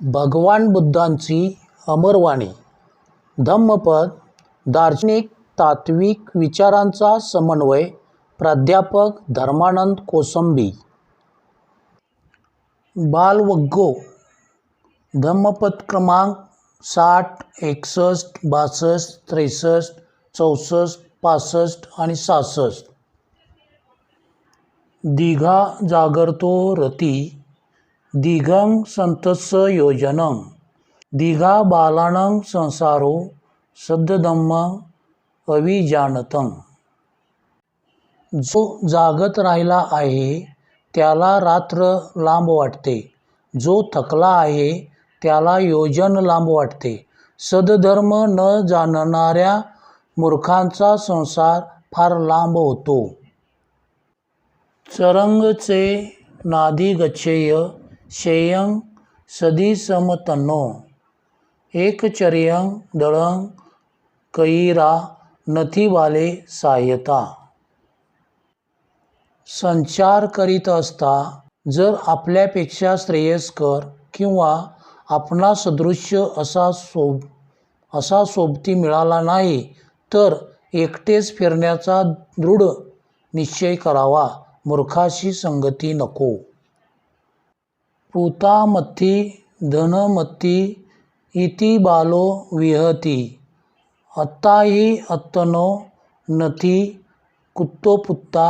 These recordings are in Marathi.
भगवान बुद्धांची अमरवाणी. धम्मपद दार्शनिक तात्विक विचारांचा समन्वय प्राध्यापक धर्मानंद कोसंबी. बालवग्गो धम्मपद क्रमांक साठ एकसष्ट बासष्ट त्रेसष्ट चौसष्ट पासष्ट आणि सहासष्ट दिघा जागरतो रती दिघं संतस्य योजनं। दिघा बालानं संसारो सद्धम्म अविजानतं जो जागत राहिला आहे त्याला रात्र लांब वाटते. जो थकला आहे त्याला योजन लांब वाटते. सदधर्म न जाणणाऱ्या मूर्खांचा संसार फार लांब होतो. चरंगचे नादी गच्छेय शेयं सदिसमतनो। एकचर्यंग एकचर्यं दळं कैरा नथीवाले सहाय्यता संचार करीत असता जर आपल्यापेक्षा श्रेयस्कर किंवा आपणा सदृश्य असा सोब असा सोबती मिळाला नाही तर एकटेच फिरण्याचा दृढ निश्चय करावा मूर्खाशी संगती नको. पुतामथी धनमती इति बालो विहती। अत्ताही अत्तनो नथी कुत्तो पुत्ता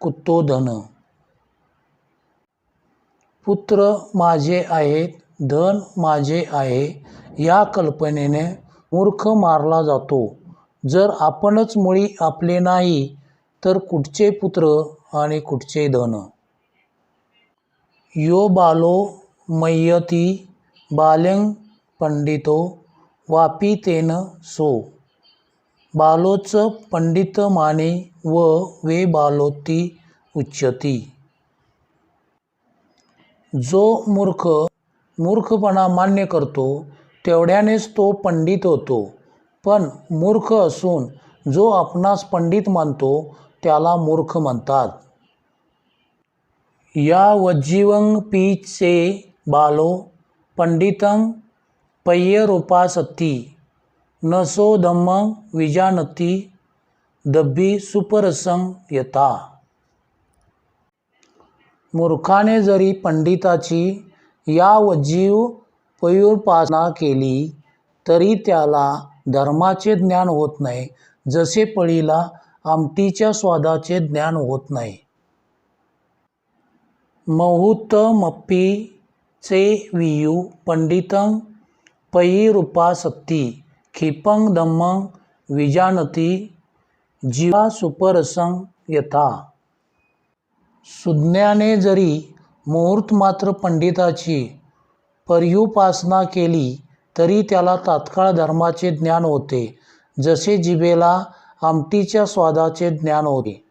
कुत्तो धन। पुत्र माझे आहेत धन माझे आहे या कल्पनेने मूर्ख मारला जातो. जर आपणच मुळी आपले नाही तर कुठचे पुत्र आणि कुठचे धन? यो बालो मय्यती बाल्यं पंडितो वापी तेन सो। बालोच पंडित माने व वे बालोती उच्यती। जो मूर्ख मूर्खपणा मान्य करतो तेवढ्यानेच तो पंडित होतो. पण मूर्ख असून जो आपणास पंडित मानतो त्याला मूर्ख म्हणतात. या वज्जीवंग पीचे बालो पंडितं पय्यरूपासती नसो धम्मं विजानती दब्बी सुपरसं यता मूर्खाने जरी पंडिताची या वज्जीव पयुर्पासना केली तरी त्याला धर्माचे ज्ञान होत नाही जसे पळीला आमटीच्या स्वादाचे ज्ञान होत नाही. महुतमप्पी चे वियू पंडितं पयीरूपासत्ती क्षिपं धम्मं विजानती जीवा सुपरसं यथा। सुज्ञाने जरी मुहूर्त मात्र पंडिताची पर्युपासना केली तरी त्याला तात्काळ धर्माचे ज्ञान होते जसे जिभेला आमटीच्या स्वादाचे ज्ञान होते.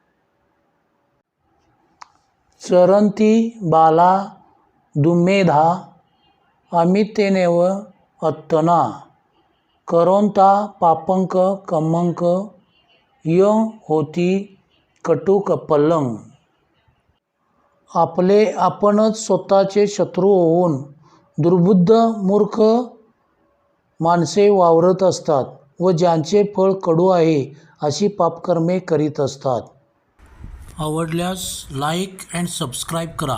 चरंती बाला दुमेधा अमितेनेव अत्तना करोंता पापंक कमंक य होती कटुकपल्लं आपले आपणच स्वतःचे शत्रू होऊन दुर्बुद्ध मूर्ख माणसे वावरत असतात व ज्यांचे फळ कडू आहे अशी पापकर्मे करीत असतात. आवडल्यास लाईक अँड सबस्क्राईब करा.